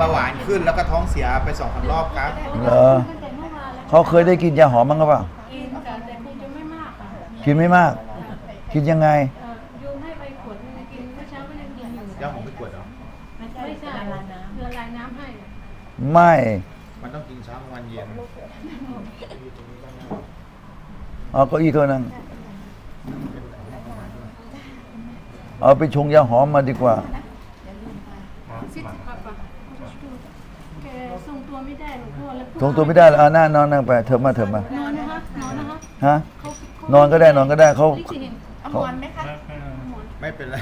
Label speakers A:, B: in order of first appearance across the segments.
A: เบาหวานขึ้นแล้วก็ท้องเสียไปสองสามรอบครับ
B: เหรอ
C: ตั้งแต่เมื่อวานแล้ว
B: เขาเคยได้กินยาหอมมั้งหรือเปล่า
C: กินแต่แต่คงจะไม่มากค่ะ
B: กินไม่มาก กินยังไง
C: เอ่อยูให้ไปขวดนึงกินเมื่อเช้าก็ยังกินอยู่
A: ยาหอมไม่กวดเหรอ
C: ไม่ใช่ไม่ใช่ละลายน้ำละลายน้ำให้
B: ไม่
A: มันต้องกินเช้ากลางวันเย็น
B: เอาเก็อีตัวนั้นเอาไปชงยาหอมมาดีกว่า
C: ซิดปะปะแกทรงตัวไม่ได้หลวงพ่อแล้วพู
B: ทรงตัวไม่ได้เหรอเอาหน้านอนนั่งไปเถอะมาเถอะมา
C: นอนนะคะนอนนะคะ
B: ฮะ
C: เขาเขา
B: นอนก็ได้นอนก็ได้เขา
C: ที่เห็น
D: เอาหมอนไหมคะ
A: ไม่เป็นไร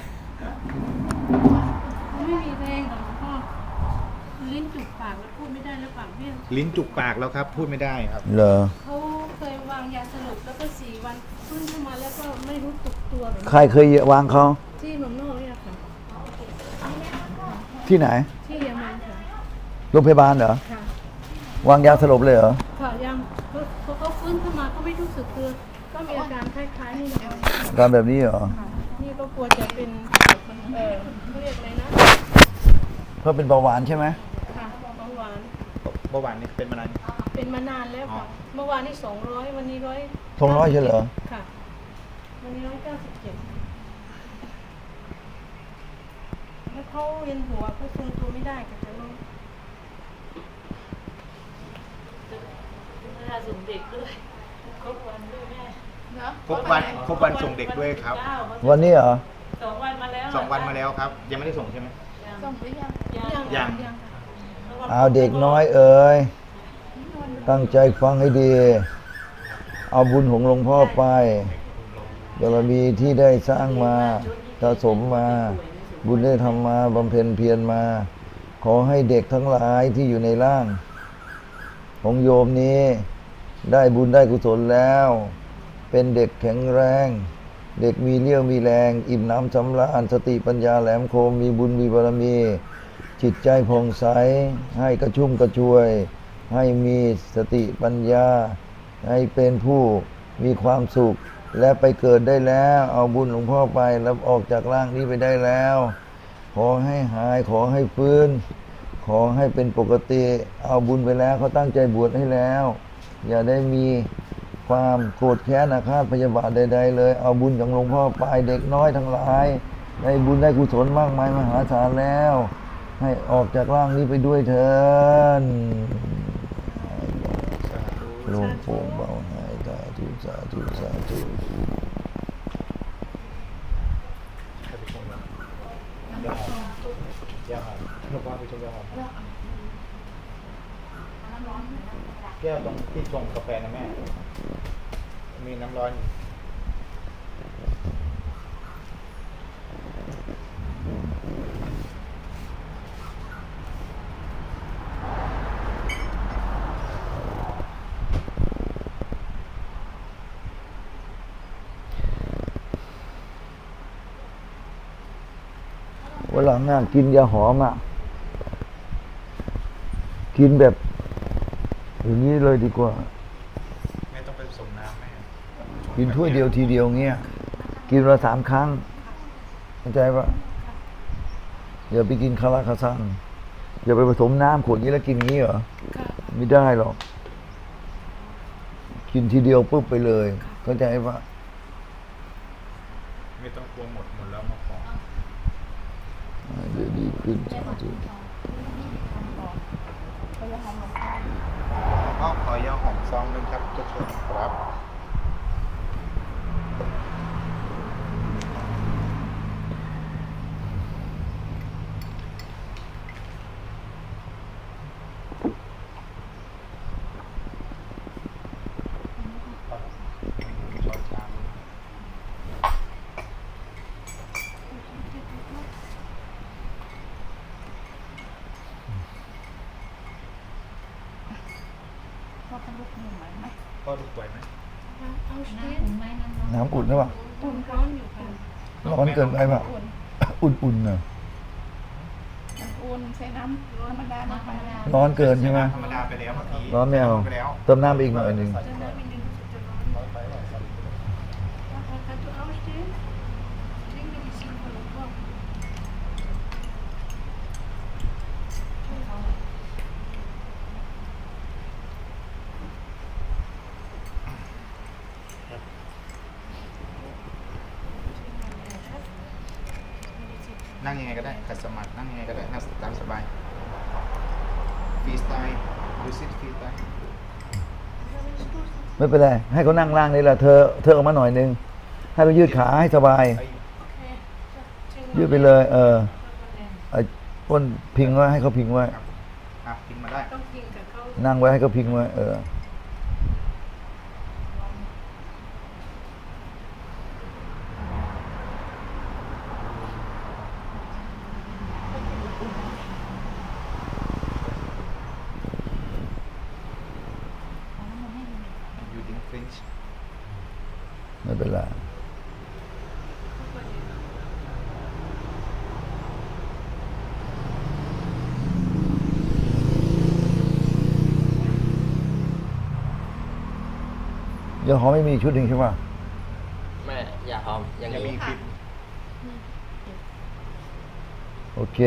C: ไม่มีแรงหรอกหลวงพ่อลิ้นจุกปากแล้วพูดไม่ได้แล้วปากเบี้ยว
A: ลิ้นจุกปากแล้วครับ พูดไม่ได้ครับ
B: เหรอ
C: เขาเคยวางยาสลบแล้วก็สี่วันฟื้นขึ้นมาแล้วก็ไม่รู้สึกตัวแบบ
B: ใครเคยวางเขา
C: ที่เมืองนอกเนี่ยค่ะ
B: ที่ไหน
C: ที่เยอรมันค่ะ
B: โรงพยาบาลเหรอ
C: ค่ะ
B: วางยาสลบเลยเหรอ
C: ค่ะยังพอพอเขาฟื้นขึ้นมาก็ไม่รู้สึกตัวก็มีอาการคล้ายๆนี่นะคะ
B: อาการแบบนี้เหรอ
C: ค่ะนี่ก็กลัวจะเป็นเออเขาเรียกอะไรนะ
B: เพราะเป็นเบาหวานใช่ไหม
C: ค่ะเบาหวาน
A: เบาหวานนี่เป็นมานาน
C: เป็นมานานแล้วค่ะเมื่อวานนี่สองร้อยวันนี้ร้อย
B: ทงร้อยใช่เหรอ
C: ค่ะ วันนี้ร้อยเก้าสิบเจ็ดแล้วเขาเวียนหัวเขาทรงตัวไม่ได้ค่ะจะลงา
D: ส่งเด็กด้วยครบวันด้วยแม่
C: เนาะ
A: ครบวันครบวันส่งเด็กด้วยครับ
D: เก้า
B: วันนี้เหรอ
D: สองวันมาแล้ว
A: สองวันมาแล้วครับ ยังไม่ได้ส่งใช่ไหม
C: ส่งไปยัง
D: ยัง
A: ยัง
C: ยังค่ะ
B: เอาเด็กน้อยเอ๋ยตั้งใจฟังให้ดี เอาบุญของหลวงพ่อไปบารมีที่ได้สร้างมาสะสมมา บุญได้ทำมาบำเพ็ญเพียรมา ขอให้เด็กทั้งหลายที่อยู่ในร่าง ของโยมนี้ ได้บุญได้กุศลแล้ว เป็นเด็กแข็งแรง เด็กมีเลี้ยวมีแรง อิ่มน้ำสำราญสติปัญญาแหลมคม มีบุญมีบารมี จิตใจผ่องใส ให้กระชุ่มกระชวย ให้มีสติปัญญา ให้เป็นผู้มีความสุข และไปเกิดได้แล้ว เอาบุญหลวงพ่อไปแล้วออกจากร่างนี้ไปได้แล้ว ขอให้หายขอให้ฟื้น ขอให้เป็นปกติ เอาบุญไปแล้วเขาตั้งใจบวชให้แล้ว อย่าได้มีความโกรธแค้นอาฆาตพยาบาทใด ๆ เลย เอาบุญของหลวงพ่อไปเด็กน้อยทั้งหลาย ได้บุญได้กุศลมากมายมหาศาลแล้ว ให้ออกจากร่างนี้ไปด้วยเถินลงโปร่งเบาหายตาทุสาธุสาธุ
A: แก้วตรงที่ชงกาแฟนะแม่ มีน้ำร้อน
B: วันหลังอะกินยาหอมอะ กินแบบ อย่างนี้เลยดีกว่า
A: แม่ต้องไปผสมน้ำแม่
B: กินถ้วยเดียวทีเดียวเงี้ย กินวันละสามครั้งเข้าใจปะอย่าไปกินคาราคาซังอย่าไปผสมน้ำขวดนี้แล้วกินงี้เหรอ
C: ค่ะ
B: ไม่ได้หรอก กินทีเดียวปุ๊บไปเลย เข้าใจปะ
A: ไม่ต้องกลัวหมดหมดแล้วมาขอ
B: เดี๋ยวดีขึ้นสาธุ
A: ย่อขอยาหอมซองหนึ่งครับทุกคนครับ
D: พ่อทำลูกหนุ่มไหม
A: พ่อถูกไหวไหม
C: เอาเชีย
B: น้ำอุ่นหรือเปล่า
C: อุ่นร้อนอยู่ค่ะ
B: ร้อนเกินไปเปล่าอุ่นๆเนอะ
D: อุ่นใช้น้ำธรรมดาธรรมดา
B: ร้อนเกินใช่ไหม
A: ธรรมดาไปแล้วเมื่อกี้
B: ร้อนไม่เอา
A: ไปแล้ว
B: เติมน้ำไปอีกหน่อยหนึ่ง
C: จะได้ไม่ดึงจะร้อน Kannst du aufstehen? Trink Medizin von Hongkong.
A: นั่งยังไงก็ได้ขัดสมาธินั่งยังไงก็ได้นั่งตามสบายฟรีสไตล์ดูซิฟรีสไตล์
B: ไม่เป็นไรให้เขานั่งล่างนี่แหละเธอเธอออกมาหน่อยนึงให้เขายืดขาให้สบาย
A: ไอ้
C: โอเคจึง
B: ยืดไปเลย เออไอ้ก้นพิงไว้ให้เขาพิงไว้
A: ครับอะพิงมาได้
C: ต้องกินกับเขา
B: นั่งไว้ให้เขาพิงไว้เออ
A: ยูดิงฟรินช์
B: ไม่ เป็นไรยังหอมไม่มีชุดหนึ่งใช่ป่ะ
E: แม่อย่าหอมอย่าง
A: ยังมี
E: นี้
A: ฟิป
B: โอเค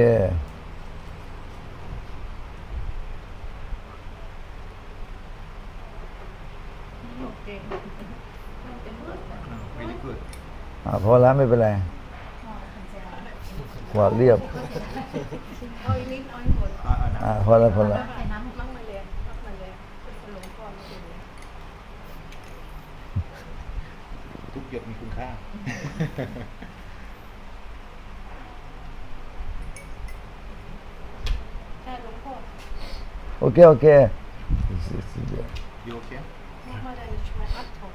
C: โอเคมันเป็นเรื่อง
A: วิล y กูด
B: อ่าพอแล้วไม่เป็นไรกวาดเรียบ
C: เอาอีกนิดเอาอีกหมด
A: อ่าอ่านะ
B: อ่าพอแล้วพอแล้ว
C: ใส่น้ำมั่งมาเลยมั่งมาเลยเป็นหลวงพ่อมาเลย
A: ทุกหยดมีคุณค่า
C: ใช่หลวงพ่อ
B: โอเคโอเค
A: ยูโอเค
C: หลวงพ่อได้ช่วยอัพถก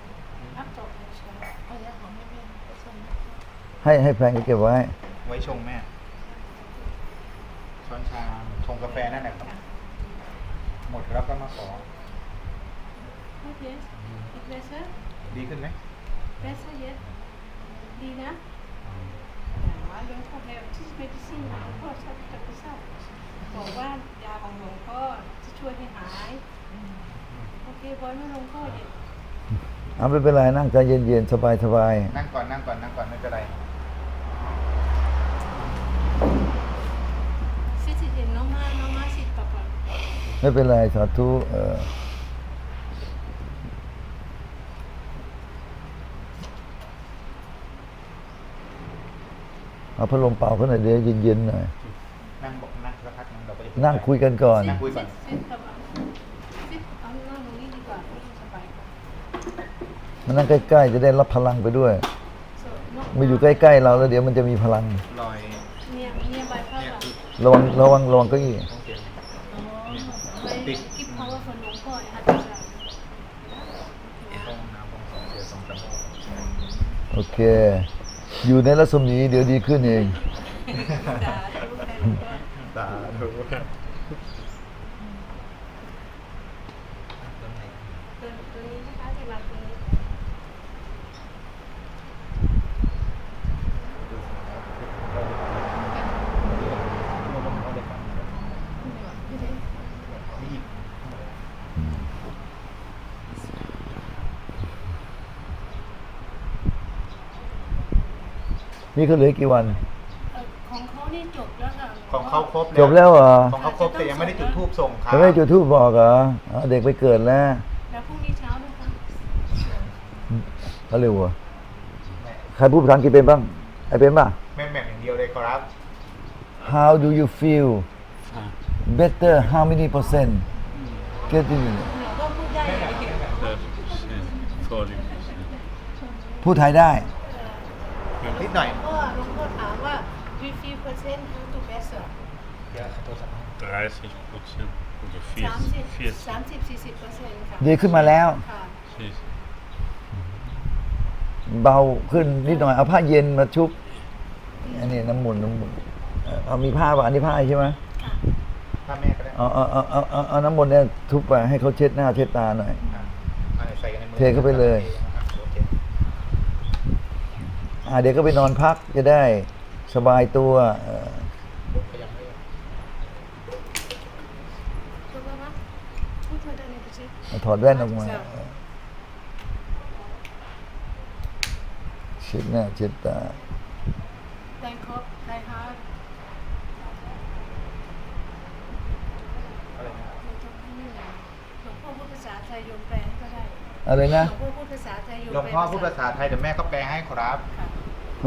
C: อัพถกได้ช่วย
D: เอายาหอมไม่เป็นผสม
B: ให้ให้แฟนก็เก็บไว้
A: ไว้ชงแม่ ช้อนชาชงกาแฟนั่นแหละครับ หมดแล้วก็มาขอ
C: โอเคอีกเลเซอร์
A: ดีขึ้นไหม
C: เลเซอร์เยอะดีนะว่าหลวงพ่อแล้วที่เมดิซินหลวงพ่อชอบจะไปทราบบอกว่ายาของหลวงพ่อจะช่วยให้หาย โอเคบอยไม่หลวงพ่อเด็ก
B: เอาไม่เป็นไรนั่งใจเย็นๆสบาย
A: นั่งก่อนนั่งก่อนนั่งก่อนไม่เป็นไร
C: ซิซิเห็นน้องมาน้องมาสิต่อก่อน
B: ๆ ไม่เป็นไรสาธุเออเอาพัดลมเป่าเขาหน่อยเดี๋ยวเย็นๆหน่อย
A: นั่งบอกนั่งสักพักนึงเราก็จะ
B: นั่งคุยกันก่อน
A: นั่งคุยก่อน
C: ซิซิต่อก่อนซิเอาหน้าตรงนี้ดีกว่าไม่สบายกว่า
B: มานั่งใกล้ๆ จะได้รับพลังไปด้วย
C: So, no,
B: มาอยู่ใกล้ๆเราแล้วเดี๋ยวมันจะมีพลัง
A: ลอย
C: near nearby
A: เนี่ย
C: power
A: คือ
B: ระวังระวังระวังเก้าอี้
A: ต้องเสียง
C: ไป give power for หลวงพ่อฮัตติสา
A: ห้องน้ำห้องสองเสียสองสาม
B: โอเค อยู่ในรัศมีเดี๋ยวดีขึ้นเอง
C: สาธุให้หลวงพ่อ
A: ตาดู
C: ตัวตัวนี้นะคะที่มาตรงนี้
A: นี่อีก
B: นี่เขาเหลือกี่วัน
C: เอ่อของเขานี่จบแล้วค่ะ
A: ของเขาครบ
B: จบแล้วเหรอ
A: ของเขาครบแต่ยังไม่ได้จุดธูปส่งครับ
B: จะไม่จุดทูบบอกเหรออ๋อเด็กไปเกิดแล้ว
C: แล้วพรุ่งนี้เช้านะคะ
B: เขาเร็วอะใครพูดภาษาอังกฤษเป็นบ้างไอเป็นป่ะ
A: แม่แม่อย่างเดียวเลยครับ
B: How do you feel better how many percent getting
C: หนูก็พูดได้
F: 40.
B: พูดไทยได้
A: นิดหน่อย
C: เพราะว่าหลวงพ่อถามว่า we feel percent how to better
A: เดี๋ยวขอโทษครับ
F: 30 Prozent oder
C: สามสิบ
F: 40.
C: สามสิบสี่สิบเปอร์เซ็นต์ค่ะ
B: ดีขึ้นมาแล้ว
C: ค่ะ
F: 40.
B: เบาขึ้นนิดหน่อย เอาผ้าเย็นมาชุบ อันนี้น้ำมุนน้ำมุนเอ่อเอามีผ้าป่ะอันนี้ผ้าใช่ไหม
C: ค่ะ
A: ถ้าแม่ก็ได้
B: เอาเอาเอาเอาเอาเอาน้ำมนต์เนี่ยทุบไปให้เขาเช็ดหน้าเช็ดตาหน่อย
A: อะเอาใส่กันในมือ
B: เทเข้าไปเลย
A: อเค
B: อ่าเดี๋ยวก็ไปนอนพักจะได้สบายตัวเอ่อ
A: ขยับไม่ได้
C: พูดว่าว่าพูดมาได้ในประเทศ
B: เอาถอดแว่นออกมาเช็ดหน้าเช็ดตา
C: ได้ครบได้ฮาร์ด
A: อะไรนะ
C: ไม่ต้องให้เหนื่อยหลวงพ่อพูดภาษาไทยโยมแปลให้ก็ได้
B: อะไร
C: หล
B: นะ
C: วงพ่อพูดภาษาไทยโยม
A: หลวงพ่อพูดภาษาไทยเดี๋ยวแม่ก็แปลให้ครับ
C: ค่ะ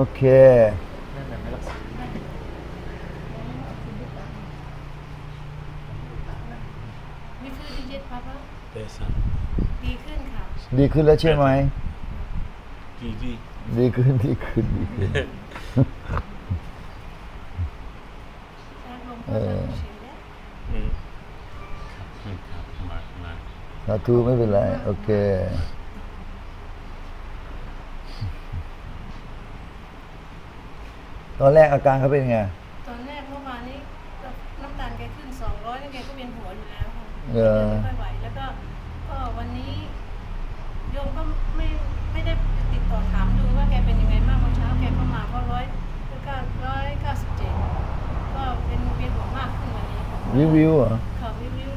B: โอเค
A: เดี๋
C: ยว
F: สิ
C: ดีขึ้นค่ะ
B: ดีขึ้นแล้วใช่ไหม
F: ดี
B: ดีดีขึ้นดีขึ้นดีขึ้น
C: ทางโรงบเฉอมา
F: มา
B: สาธุไม่เป็นไร โอเค ตอนแรกอาการเขาเป็นไง
C: ตอนแรกเมื่อวานนี้น้ำตาลแกขึ้น200แล้วแกก็เวียนหัวอยู่แล้วค่ะ
B: เออ
C: ไม่ค่อยไหวแล้วก็ก็วันนี้โยมก็ไม่ไม่ได้ติดต่อถามดูว่าแกเป็นยังไงบ้างเมื่อเช้าแกก็มาก็ร้อยก็ร้อยเก้าสิบเจ็ดก็เป็นเวียนหัวมากขึ้นวันนี้ค่ะ
B: วิววิวเหรอ
C: ข่าววิววิว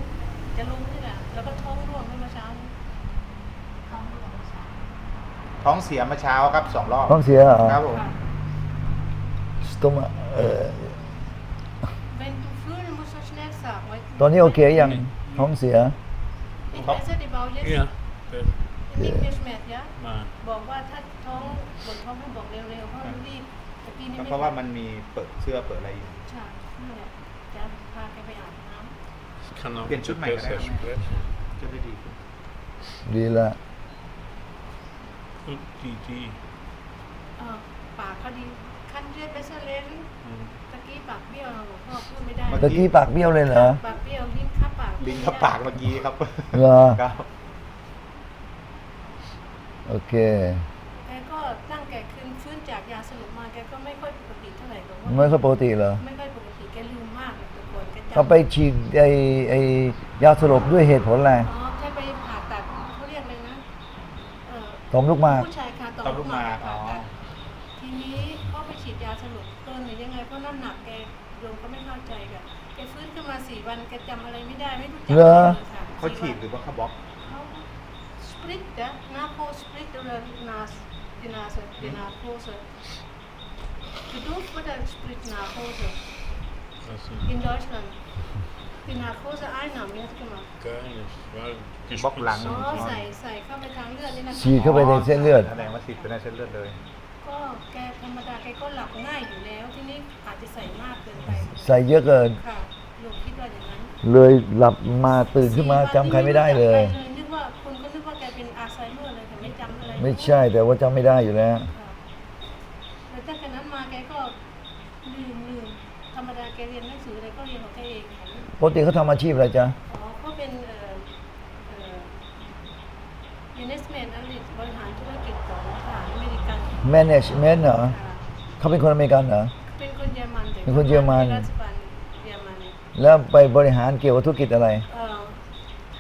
C: จะลงนี่แหละแล้วก็ท้องร่วงเมื่อเช้านี้ท้องร่วงเมื่อเช้า
A: ท้องเสียเมื่อเช้าครับสองรอบ
B: ท้องเสียเหรอ
A: ครับผม
C: ค่ะ
B: ส ตอมาเอ่อ
C: Wenn du fühlen musst du schnell sagen, weil
B: ตอนนี้โอเคยังท้องเสีย
C: ich esse die Bau jetzt
F: Ja. Det,
C: nicht mehr schmeckt, ja?
F: nej.
C: บอกว่าถ้าท้องปวดท้องให้บอกเร็วๆเพราะรีบตะกี้นี้ไม่
A: เพราะว่ามันมีเปิดเสื้อเปิดอะไรอยู่
C: ใช่นี่แหละจะพาแกไปอาบน้
F: Kan ha
A: Vilken tjej är det?
F: Express.
A: จะได้ดีขึ้น
B: ดีละ
F: Och Gigi. ำ
C: เออปากเขาดี คันเรียดไปซะเลย
F: Mm.
C: ตะกี้ปากเบี้ยวหลวงพ่อพูดไม่ได้
B: ตะกี้ปากเบี้ยวเลยเหรอ
C: ปากเบี้ยวลิ้นข้าปาก
A: ลิ้นกับปากเมื่อกี้ครับ
B: เหรอ
A: ครับ
B: โอเค
C: แกก็ตั้งแกคืนฟื้นจากยาสลบมาแกก็ไม่ค่อยปกติเท่าไหร่หรอกว่า
B: ไม่ค่อยปกติเหรอ
C: ไม่ค่อยปกติแกลืมมากเลยแต่ก่อนแกจำ
B: เขาไปฉีดไอไอยาสลบด้วยเหตุผลอะไร
C: อ๋อแค่ไปผ่าตัดเขาเรียกอะไรนะเอ่อ
B: ต่อมลูกหมาก
C: ผู้ชายค่ะ
A: ต่
C: ต่
A: อ
C: อ
A: ม
C: ม
A: ลู
C: ลู
A: ก
C: ก
A: ห
C: ห
A: มามา
C: ก ขึ้นมาสี่วันแกจำอะไรไม่ได้ไม่รู้จัก
B: เหรอ
C: ลยค่ะ
A: เขาฉีดหรือว่าเขาบล็อก
C: เขาสปริตนะนาโพสปริตหรือนาสดีนาสดีนาโพส Geduld wird Sprit Narkose
F: Alltså,
C: in Deutschland. Die Narkose Einnahme jetzt gemacht.
F: gar nicht. Weil
A: Bock lang.
C: อ๋อ
F: gespritzt.
C: ใส่ใส่เข้าไปทางเลือดนี่นะ
B: ฉีดเข้าไปในเส้นเลือด
A: แสดงว่าฉีดไปในเส้นเลือดเลย
C: ก็แกธรรมดาแกก็หลับง่ายอยู่แล้ว ที่นี่อาจจะใส่มากเกินไป
B: ใส่เยอะเกิน
C: ค่ะ
B: เลยหลับมาตื่นขึ้นมาจำใครไม่ได้เลย
C: นึกว่าคุณก็นึกว่าแกเป็นอัลไซเมอร์เลยแต่ไม่จำอะไร
B: ไม่ใช่แต่ว่าจำไม่ได้อยู่แล้ว
C: ค่ะแล้วตั้งแต่นั้นมาแกก็ลืมลืมธรรมดาแกเรียนหนังสืออะไรก็เรียนของแกเองค่ะ
B: ปกติเขาทำอาชีพอะไรจ๊ะ
C: อ๋อเขาเป็นเอ่อเอ่อ management อันนี้บริหารธุรกิจของทหารอเมริกัน
B: management เหรอ
C: ค่ะ
B: เขาเป็นคนอเมริกันเหรอ
C: เป็นคนเยอรมันแต่
B: เป็นคนเยอรมัน
C: ราช
B: แล้วไปบริหารเกี่ยวกับธุรกิจอะไร
C: เอ่อ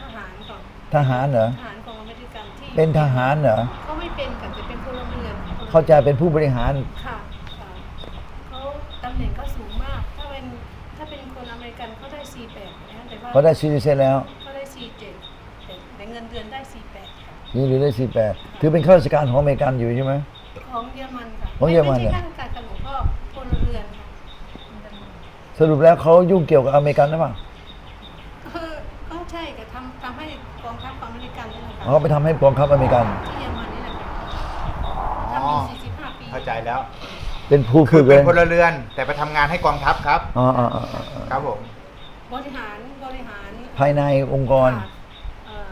C: ทหารของ
B: ทหารเหรอ
C: ทหารของอเมริกันที่
B: เป็นทหารเหรอ
C: เขาไม่เป็นค่ะแต่เป็นพลเรือน
B: เข้าใจเป็นผู้บริหาร
C: ค่ะค่ะเขาตำแหน่งก็สูงมาก ถ้าเป็นถ้าเป็นคนอเมริกันเขาได้ 48นะแต่ว่า
B: เขาได้ซีดีเซนแล้ว
C: เขาได้ 47แต่แต่เงินเดือนได้ 48ค่ะ
B: นี่หรือได้สี่แปดถือเป็นข้าราชการของอเมริกันอยู่ใช่ไหม
C: ของเยอรมันค่ะ
B: ของเยอรมัน
C: ไม่
B: เหรอ
C: ใช่ข้าราชการกับหลวงพ่อพลเรือนค่ะ
B: สรุปแล้วเขายุ่งเกี่ยวกับอเมริกันหรือเปล่า
C: ก็ก็ใช่ค่ะทำทำให้กองทัพของอเมริกันนี่แหละค่ะ
B: เขาไปทำให้กองทัพอเมริกัน
C: ที่เยอรมันนี่แหละค่ะ
A: อ๋อ
C: ทำอยู่45ปี
A: เข้าใจแล้ว
B: เป็นผู้
A: คื
B: ฝึ
A: อก
B: เล
A: เป็น
B: ย
A: พลเรือน แต่ไปทำงานให้กองทัพครับ
B: อ๋ออ๋ออ๋ออ๋อ
A: ครับผม
C: บริหารบริหาร
B: ภายในองค์กร
C: ค่ะเอ่อ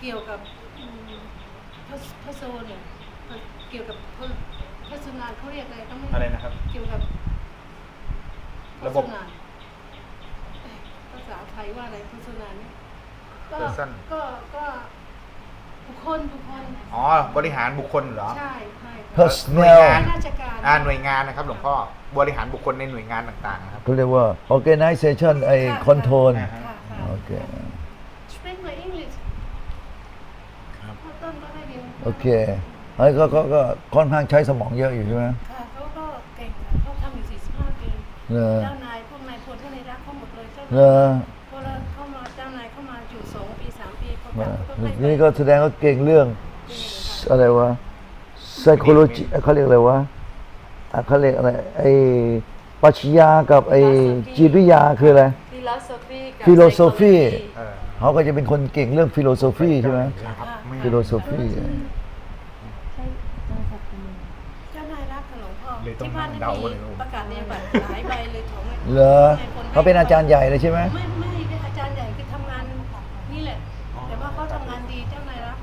C: เกี่ยวกับอืมพระพระโซเนี่ยเกี่ยวกับพระพระสุนานเขาเรียกอะไรก็ไม่
A: อะไรนะครับ
C: เกี่ยวกับ
A: ระบบ
C: พสุนานเอ้ยภาษาไทยว่าอะไรพระสุนานเนี่ยก็
A: Person
C: ก็ก็บุคคลบุคคล
A: อ๋อบริหารบุคคลเหรอ
C: ใช่ใช่ค่ะ
B: personnel
A: หน่วยงาน
C: ราชการ
A: อ่าหน่วยงานนะครับ หลวงพ่อบริหารบุคคลในหน่วยงานต่างๆนะครับ
B: เขาเรียกว่า organization ไอ้ control
A: อ่าฮะ
C: ค่ะค่ะ
B: โอเค
C: Spreek maar Engels
F: ครับ
C: ข้าวต้นก็ได้เรียน
B: โอเคเฮ้ยก็ก็ก็ค่อนข้างใช้สมองเยอะอยู่ใช่ไหม
C: ค่ะเขาก็เก่งค่ะเขาทำอยู่ 45ปี
B: เออ
C: เจ้านายพวกนายพลท่านนายรักเขาหมดเลยเจ้า
B: เออ
C: พอเราเข้ามาเจ้านายเข้ามาอยู่2ปี3ปีเขาก
B: มา
C: ลับเขาก็ให้ไป
B: นี่ก็แสดงว่าเก่งเรื่องอะไรวะ psychology เขาเรียกอะไรวะอะเขาเรียกอะไรไอ้ปรัชญากับไอ้จิตวิทยาคืออะไร
D: philosophy กับ
B: philosophy
D: psychology
A: เออ
B: เขาก็จะเป็นคนเก่งเรื่อง philosophy ใช่ไหม
A: ครับไม่
B: philosophy
C: เจ้านายรักกับหลวงพ่อ
A: เลย ต้อง
C: ที่บ้านนี่
A: เดา
C: มี
A: เลยลูก
C: ประกาศนียบัตรหลายใบเลยของ
B: เหรอเขาเป็นอาจารย์ใหญ่เลยใช่ไหม
C: ไม่ไม่ได้อาจารย์ใหญ่คือทำงานนี่แหละ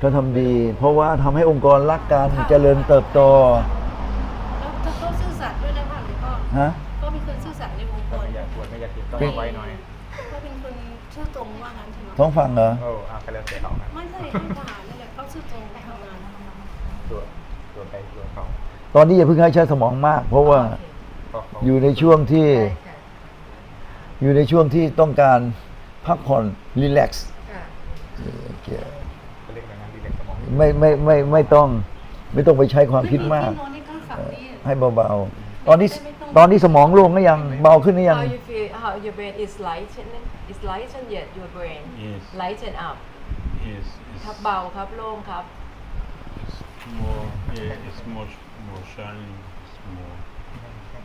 B: เขาทำดี เพราะว่าทำให้องค์กรรักกันเจริญเติบโต
C: แล้วเขาซื่อสัตย์ด้วยนะคะหลวงพ่อ
B: ฮะ
C: ก็เป็นคนซื่อสัตย์ในวงก
A: ก็
C: ร
A: ไม่อยากปวดไม่อยากติดต้อง
B: เป็น
A: ไว้หน่อย
C: ก็เป็นคนชื่อตรงว่างั้นใช่ไหม
B: ท้องฟังเหรอ
A: โอ้อาก็แล้วแต่เขาครับ
C: ไม่ใช่ที่ทหารนั่นแหละเขาชื่อตรงไปทำงาน
A: ตัวตัวไปตัวเขา
B: ตอนนี้อย่าเพิ่งให้ใช้สมองมาก เพราะว่า
A: เพราะเขา
B: อยู่ในช่วงที่อยู่ในช่วงที่ต้องการพักผ่อนรีแลกซ์
A: เขาเรียกอะไรนะดีเล็กสมอง
B: ไม่ไม่ไม่ไม่ต้องไม่ต้องไปใช้ความคิดมาก
C: ที่นอนในข้างฝั่งนี้
B: ให้เบาๆ ตอนนี้ตอนนี้สมองโล่งก็ยังเบาขึ้นหรือยัง
G: How you feel? How your brain is lightened? Is lightened yet? Your brain
F: Yes.
G: lighten up.
F: Yes.
G: ครับ
F: It's,
G: เบาครับโล่งครับ
F: it's more. Yeah. It's more more shiny. It's more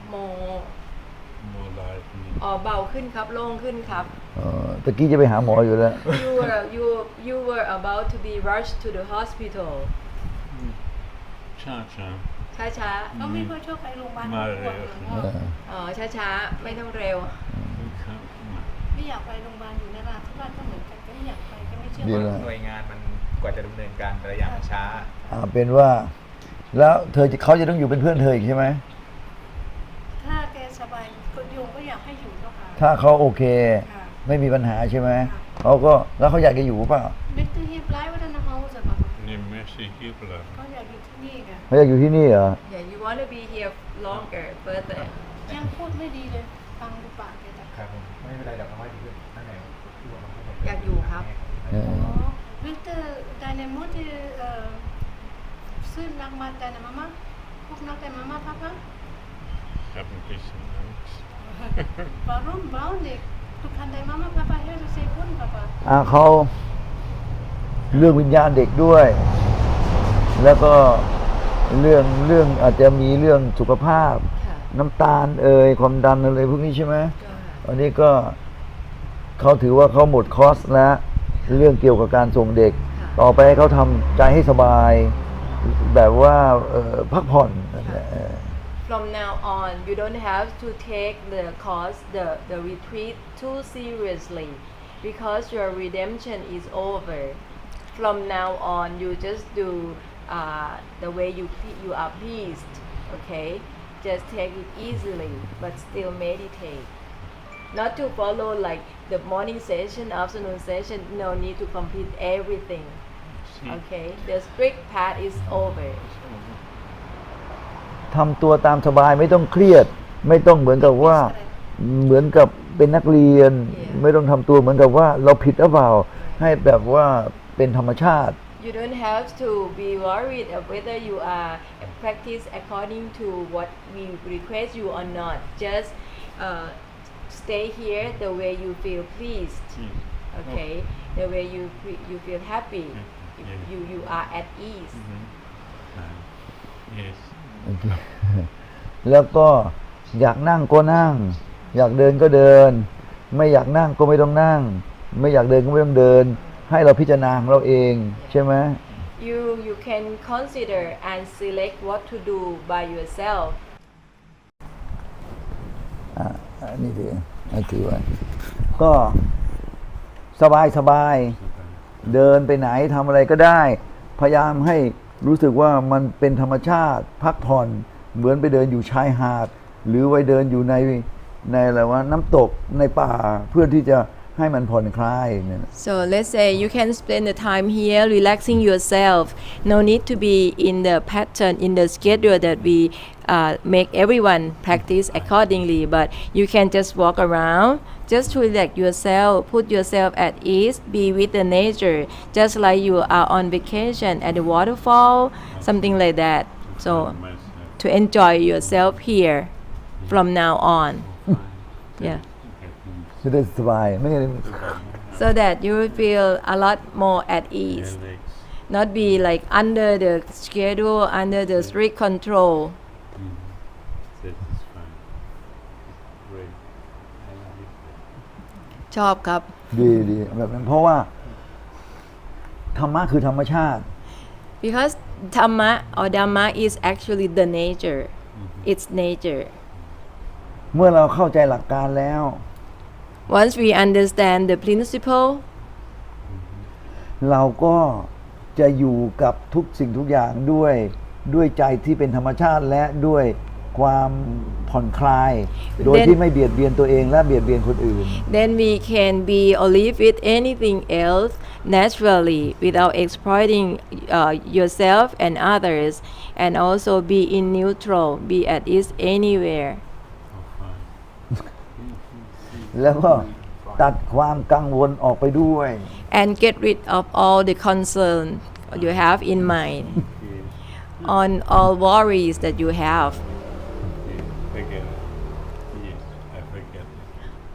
G: โม
F: more light.
G: อ๋อเบาขึ้นครับ โล่งขึ้นครับ
B: เออตะกี้จะไปหาหมออยู่แล้ว
G: You were you you were about to be rushed to the hospital.
F: Cha cha.
G: ช้าช้า
C: เขาไม่ค่อยชอบไปโรงพยาบาล
F: มา
C: เขา
F: เร็
C: กลัว
F: ว
C: หลวงพ่อ
G: ๆอ๋อช้าช้าๆ ไม่ต้องเร็ว
F: We can't.
C: ไม่อยากไปโรงพยาบาลอยู่ในราที่บ้านก็เหมือนกันก็ไม่อยากไปก็ไม่เชื่อ
B: ดี
C: ว่า
B: แล้ว
A: หน่วยงานมันกว่าจะดำเนินการแต่ละอย่างมันช้า
B: อ่าเป็นว่า แล้วเธอจะเขาจะต้องอยู่เป็นเพื่อนเธออีกใช่ไหม
C: ถ้าแกสบายคนโยมก็อยากให้อยู่เจ้าค่ะ
B: ถ้าเขาโอเค
C: ค่ะ
B: ไม่มีปัญหาใช่ไหม
C: ค่ะ
B: เขาก็แล้วเขาอยากจะอยู่เปล่า
C: มิสเตอร์ฮิปไลฟ์วัฒนเฮาส์อะค่ะ
F: Ni messi hybla.
C: เขาอยากอยู่ที่นี่ค่ะ
B: เขาอยากอยู่ที่นี่เหรอ
G: Yeah you want to be here longer further
C: ยังพูดไม่ดีเลย ฟังดูปากแกแต่
A: ครับผมไม่เป็นไรเดี๋ยวเอาไว้ดีขึ้นนั่นแหละ
G: อยากอยู่ครับ
B: เออ
C: อ๋อวิ กเตอร์ไดนาโมที่เอ่อซื้อนักมาแต่นะมาม่าพวกนักแต่มาม่าพักนะ
F: Haven't listened. Alex.
C: Warum brauchen die? Du kannst deine Mama, Papa helfen, sehr gut, Papa.
B: อ่าเขาเรื่องวิญญาณเด็กด้วย แล้วก็เรื่องเรื่องอาจจะมีเรื่องสุขภาพ
G: ค่ะ
B: น้ำตาลเอ่ยความดันอะไรพวกนี้ใช่ไหม
G: ก็
B: อันนี้ก็เขาถือว่าเขาหมดคอร์สแล้วเรื่องเกี่ยวกับการส่งเด็กต่อไปให้เขาทำใจให้สบาย แบบว่าเอ่อพักผ่อนนั่นแหละเออ
G: From now on, you don't have to take the course, the, the retreat too seriously because your redemption is over. From now on, you just do uh, the way you, pe- you are pleased, okay? Just take it easily, but still meditate. Not to follow like the morning session, afternoon session, no need to complete everything,
F: See.
G: Okay? The strict path is over.
B: ทำตัวตามสบายไม่ต้องเครียด ไม่ต้องเหมือนกับว่าเหมือนกับเป็นนักเรียน
G: Yeah.
B: ไม่ต้องทำตัวเหมือนกับว่าเราผิดหรือเปล่าให้แบบว่าเป็นธรรมชาติ
G: You don't have to be worried of whether you are practice according to what we request you or not. Just uh, stay here the way you feel pleased.
F: Yes.
G: Okay, the way you fe- you feel happy.
F: Yeah.
G: You,
F: Yeah.
G: you you are at ease.
F: Mhm. Uh, yes.
B: โอเคแล้วก็อยากนั่งก็นั่ง อยากเดินก็เดิน ไม่อยากนั่งก็ไม่ต้องนั่ง ไม่อยากเดินก็ไม่ต้องเดิน ให้เราพิจารณาของเราเองใช่ไหม
G: You you can consider and select what to do by yourself.
B: อ่าอันนี้ถืออันถือไว้ก็สบายสบาย เดินไปไหนทำอะไรก็ได้ พยายามให้รู้สึกว่ามันเป็นธรรมชาติพักผ่อนเหมือนไปเดินอยู่ชายหาด หรือไปเดินอยู่ในในอะไรวะน้ำตกในป่าเพื่อที่จะ ให้มันผ่อนคลายเนี่ย
G: So let's say you can spend the time here relaxing yourself. No need to be in the pattern, in the schedule that we uh, make everyone practice accordingly. But you can just walk around, just to relax yourself, put yourself at ease, be with the nature, just like you are on vacation at the waterfall, something like that. So
F: Myself.
G: to enjoy yourself here from now on. Yeah.
B: จะได้สบายไม่งั้น
G: So that you will feel a lot more at ease.
F: Headaches.
G: not be like under the schedule, under the strict control.
F: That is fine. Great. I like it.
G: ชอบครับ
B: ดีดีแบบนั้นเพราะว่า ธรรมะคือธรรมชาติ
G: because Dhamma or Dhamma is actually the nature. It's nature.
B: เมื่อเราเข้าใจหลักการแล้ว
G: Once we understand the principle,
B: เราก็ จะอยู่กับทุกสิ่งทุกอย่างด้วยด้วยใจที่เป็นธรรมชาติและด้วยความผ่อนคลาย โดย
G: Then-
B: ที่ไม่เบียดเบียนตัวเองและเบียดเบียนคนอื่น
G: then we can be or live with anything else naturally without exploiting uh, yourself and others and also be in neutral be at ease anywhere
F: Oh, fine.
B: แล้วก็ตัดความกังวลออกไปด้วย
G: and get rid of all the concern you have in mind
F: Okay.
G: on all worries that you have
F: Okay. Forget it. Yes, I forget it.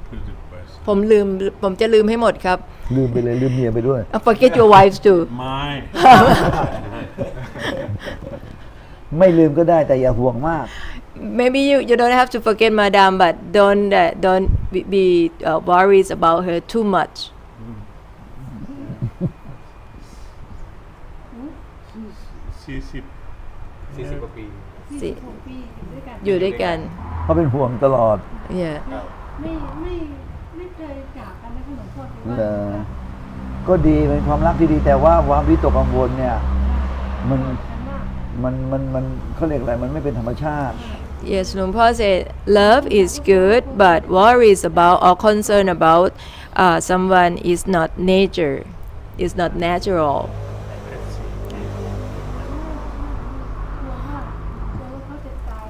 F: Put it first.
G: ผมลืมผมจะลืมให้หมดครับ
B: ลืมไปเลยลืมเมียไปด้วย
G: Uh, forget your wives too
F: My.
B: ไม่ลืมก็ได้แต่อย่าห่วงมาก
G: maybe you, you don't have to forget madam but don't uh, don't be, be uh, worried about her too much
F: สี่สิบ
A: สี่สิบกว่าปี
G: สิ
C: หกปีอยู่ด้วยกัน
G: อยู่ด้วยกัน
B: เขาเป็นห่วงตลอด
G: yeah
C: ไม่ไม่ไม่เคยจากกันนะคะหลวงพ่อถือ
B: เหร
C: ว่า
B: อก็ดีเป็นความรักที่ดีแต่ว่าความวิตกกังวลเนี่ย มัน
C: กันมาก
B: มันมันมันเขาเรียกอะไรมันไม่เป็นธรรมชาติ
G: Yes, Lumpur said love is good, but worries about or concern about uh, someone is not nature, is not natural.
C: กลัวว่ากลัวว่าเขาจะตาย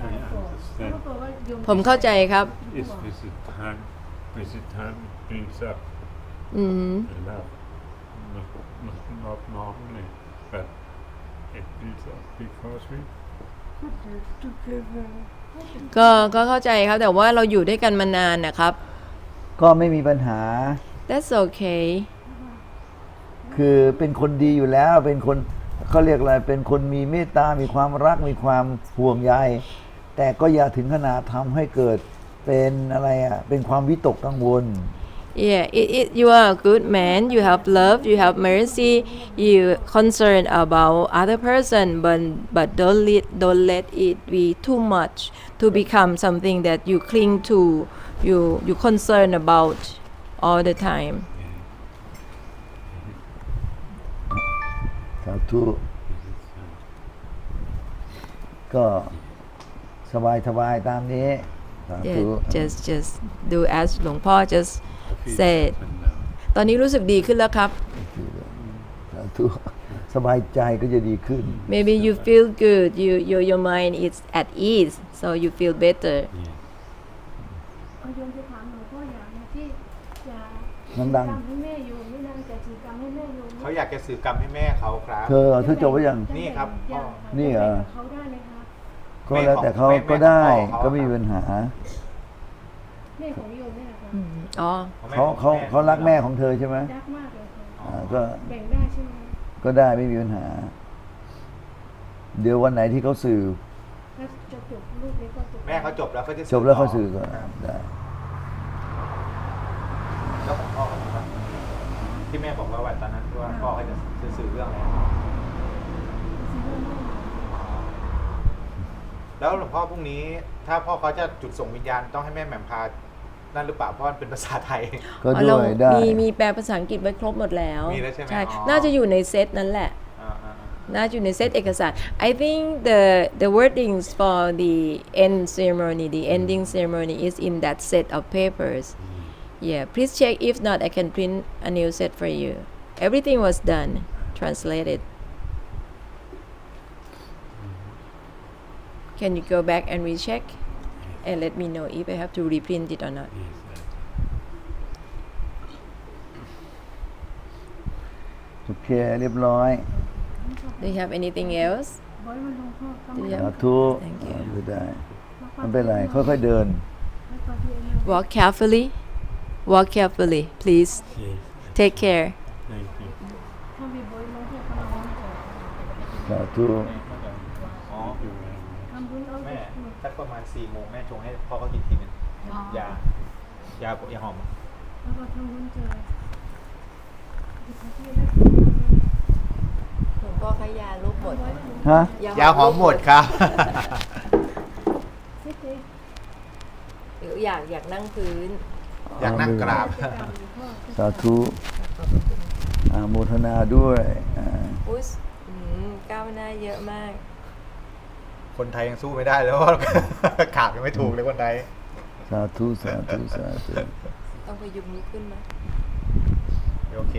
C: ตายก่อนเขาก็กลัวว่าโยม
G: ผมเข้าใจครับ
F: Is visit time. Visit time brings up
G: อืม
F: love. Not, not, not normally, but it builds up because we
G: ก็ก็เข้าใจครับ แต่ว่าเราอยู่ด้วยกันมานานนะครับ
B: ก็ไม่มีปัญหา
G: That's okay.
B: คือเป็นคนดีอยู่แล้วเป็นคนเขาเรียกอะไรเป็นคนมีเมตตา มีความรักมีความห่วงใยแต่ก็อย่าถึงขนาดทำให้เกิดเป็นอะไรอะเป็นความวิตกกังวล
G: Yeah, it, it, you are a good man. You have love. You have mercy. You concern about other person, but but don't let don't let it be too much to become something that you cling to. You you concern about all the time.
B: สาธุก็สบายสบายๆตามนี้ สาธุ
G: Yeah, just just do as หลวงพ่อ just said ตอนนี้รู้สึกดีขึ้นแล้วครับ
B: สาธุสบายใจก็จะดีขึ้น
G: Maybe you feel good. You your your mind is at ease, so you feel better.
C: เอาโยมจะถามหลวงพ่ออย่างหนึงที่จะ
B: ดังๆ
C: ทำให้แม่โยมไม่นั่งแต่สื่อกรรมให้แม่โยม
A: เขาอยากจะสื่อกรรมให้แม่เขาครับ
B: เธอเธอจบไว้ยัง
A: นี่ครับพ่อ
B: นี่เหรอ
C: เขาได้ไหมคะ
B: ก็แล้วแต่เขาก็ได้ก็ไม่มีปัญหา
C: แม่ของโยมเนี่ยนะคะ
G: อ๋อ
B: เขาเขาเขารักแม่ของเธอใช่ไหม
C: รักมากเลยค่ะ
B: อ่าก็
C: แบ่งได้ใช่ไหม
B: ก็ได้ไม่มีปัญหา เดี๋ยววันไหนที่เขาสื่อ
C: ถ้าจบจบลูกนี้ก็จบ
A: แม่เขาจบแล้วเขาจะ
B: จบแล้วเขาสื่อก็ได้
A: แล้วของพ่อเขาครับที่แม่บอกว่าวันตอนนั้นที่ว่าพ่อเขาจะสื่อเรื่องอะไรแล้วหลวงพ่อพรุ่งนี้ ถ้าพ่อเขาจะจุดส่งวิญญาณต้องให้แม่แหม่มพา นั่นหรือเปล่าเพราะมันเป็นภาษาไทย
B: ก็
G: อ๋อ
B: ด้
G: เรา
B: วยได้
G: มีมีแปลภาษาอังกฤษไว้ครบหมดแล้ว
A: มีแล้วใช่ไหมอ๋อ
G: น่าจะอยู่ในเซตนั้นแหละ
A: อ่าอ่าอ่า
G: น่าจะอยู่ในเซตเอกสาร I think the the wordings for the end ceremony the ending ceremony is in that set of papers yeah please check if not I can print a new set for you everything was done translated can you go back and recheck and let me know if I have to reprint it or not
B: โอเคเรียบร้อย
G: do you have anything else
C: บอยมันหลวงพ่อก็
G: Do
C: ไม่
G: you
B: สา
G: have
B: ธุ
G: Thank you
B: ไม่ได้ไม่เป็นไร ค่อยๆเดิน
C: แล้วก็ที่เอา
G: walk carefully walk carefully please
F: Yes.
G: take care
F: Thank you.
C: ถ้ามีบอยหลวงพ่อก็ร้องก่อน
B: สาธุ
A: อ๋อ
F: Thank you very much.
C: ทำบุญเอา
A: แม่
C: แต่
A: สักประมาณสี่โมงแม่ชงให้พ่อเขากินทีนึงยายายาหอม
C: แล้วก็ทำบุญเจอ
G: หลวงพ่อขยาลูกหมด
B: ฮะ
A: ยาหอมหมดครับ
C: ซิเจ๊
G: หรืออยากอยากนั่งพื้น
A: อยากนั่งกราบ
C: จะกลับหลวงพ่อ
B: สาธุอาโมทนาด้วยอ่า
G: อุ๊ยอืมก้าวหน้าเยอะมาก
A: คนไทยยังสู้ไม่ได้เลยเพราะว่าขาบยังไม่ถูกเลยคนไทย
B: สาธุสาธุสาธุ
G: ต้องพยุงนี้ขึ้นไหม
A: โอเค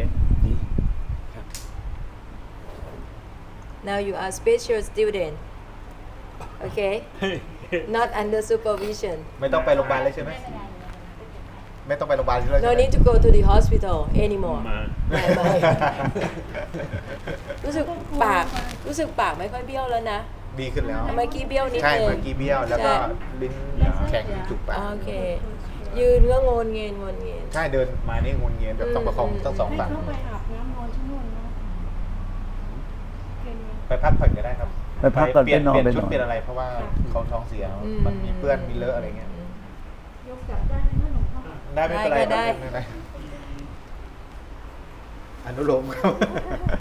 G: Now you are special student okay not under supervision
A: ไม่ต้องไปโรงพยาบาลเลยใช่ไหมไม่ต้องไปโรงพยาบาลเลย
G: no need to go to the hospital anymore
F: มา
G: ไม่ไม่รู้สึกปากรู้สึกปากไม่ค่อยเบี้ยวแล้วนะ
A: ดีขึ้นแล้ว
G: เมื่อกี้เบี้ยวนิด
A: ใช่
G: นึง
A: เมื่อกี้เบี้ยวแล้วก็
G: ใช่
A: ลิ้นแข็งจุกปาก
G: โอเค ยืนก็งนเงินงนเงิน
A: ใช่เดินมานี่งนเงียนแบบต้องประคอง
G: อืม
A: ทั้งสอง
C: ให้
A: ฝั่ง
C: เขาไปอาบน้ำนอนที่นู่นนะเย็นไหม
A: ไปพักผ่อนก็ได้ครับ
B: ไปพักก่อน
A: เปลี่ยน
B: ไปนอน
A: เปลี่ยน
B: ไปนอน
A: ชุดเปลี่ยนอะไรเพราะว่าเขาท้องเสีย
G: อื
A: มันมีเปื้อนมีเลอะอะไรเงี้ย
C: ยกจับได้ไหมนะหลวงพ่อ
A: ได้ไม่เป็นไร
G: ได้
A: ครับไม่เป็นไรอนุโลมครับ